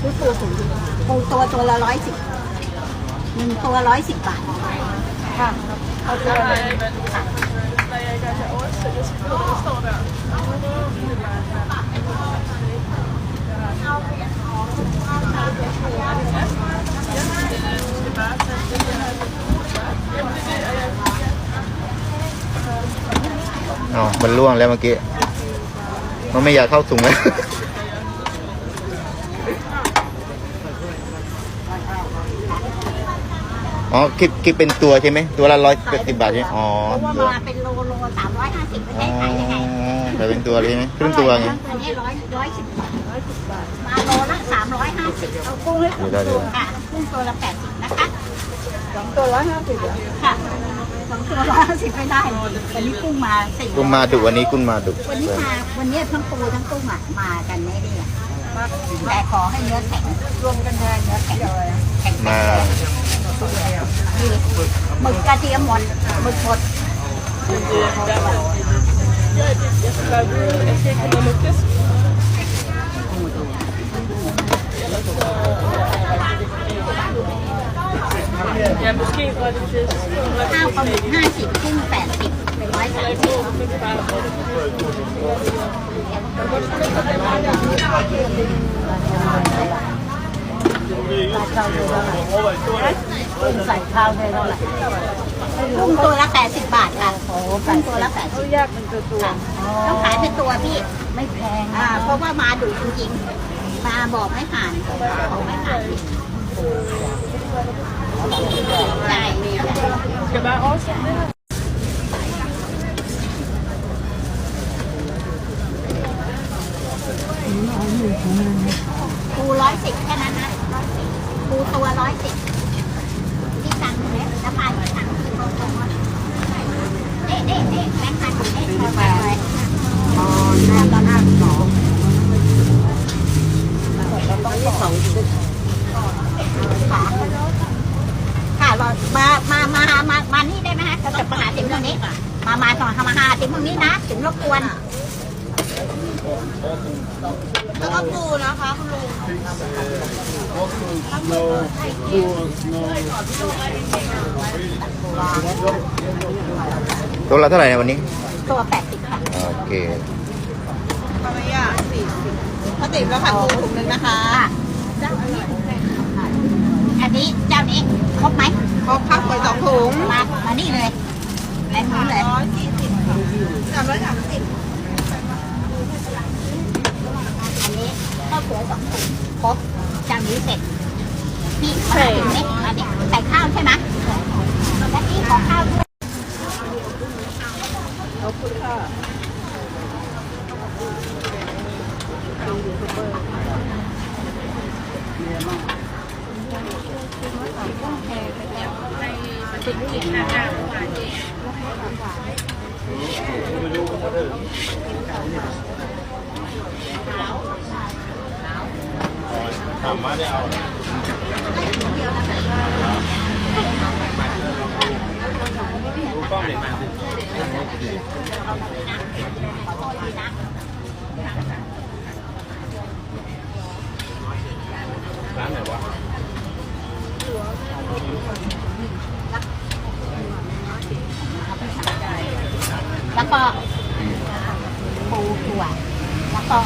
ซื้อปูถุงปูตัวตัวละร้อยสิบหนึ่งตัวร้อยสิบบาท ค่ะเอาตัวอะไรอ๋อมันล่วงแล้วเมื่อกี้ มันไม่อยากเข้าถุงแล้ว อ๋อคิดคิดเป็นตัวใช่ไหมตัวละร้อยแปดสิบบาทใช่ไหมอ๋อเพราะว่ามาเป็นโลโลสามร้อยห้าสิบไม่อ๋อใช่ขายยังไงแต่เป็นตัวเลยใช่ไหมครึ่งตัวไงอันนี้ร้อยร้อยสิบบาทร้อยสิบบาทมาโลละสามร้อยห้าสิบเอากุ้งให้เดี๋ยวได้เดี๋ยวค่ะกุ้งตัวละแปดสิบนะคะสองตัวร้อยห้าสิบเหรอค่ะสองตัวร้อยห้าสิบไม่ได้วันนี้กุ้งมาสี่กุ้งมาดุวันนี้กุ้งมาดุวันนี้มาวันนี้ทั้งปูทั้งกุ้งอะมากันไม่ได้อะแต่ขอให้เนื้อแข็งรวมกันเลยเนื้อแข็งแข็งมานี่ หมึกกระเทียมหมดหมึกหมด Ja, misschien wat het is. ข้าวปลาหมึกห้าสิบกุ้งแปดสิบร้อยสามสิบ ใส่ข้าวได้เท่าไหร่กุ้งตัวละแปดสิบบาทค่ะกุ้งตัวละแปดสิบแยกเป็นตัวตัวต้องขายเป็นตัวพี่ ไม่แพงอ่าเพราะว่ามาดูจริงๆมาบอกไม่ผ่านบอกไม่ผ่านใช่มีจะมาออสปูร้อยสิบแค่นั้นนะร้อยสิบปูตัวร้อยสิบที่สั่งเลย แล้วผ่านที่สั่งคือโต๊ะเอ๊ะเอ๊ะแบงค์พันเอ๊ะแบงค์พันเลยอ๋อห้าตอนห้สองตองที่สองชุดค่ะค่ะเรามามามามามานี่ได้ไหมฮะจะมาหาติ๋มตรงนี้มามาก่อนค่ะมาหาติ๋มตรงนี้นะถึงรบกวนแล้วก็ปูนะคะ คุณลุง ตัวละเท่าไหร่นะวันนี้ ตัวแปดสิบค่ะโอเคทำไมอะสี่สิบถ้าติดแล้วค่ะปูถุงนึงนะคะค่ะอันนี้เจ้านี้ครบไหมครบครับไปสองถุงมามานี่เลยแรงนู้นเลย ร้อยสี่สิบสามร้อยสามสิบ อันนี้ข้าวเสือสองถุงครบเจ้านี้เสร็จ พี่มาถึงนี้ใส่ข้าวใช่ไหมแล้วพี่ขอข้าวด้วยขอบคุณค่ะ ล้องเลยวะแล้วก็ปูถั่วแล้วก็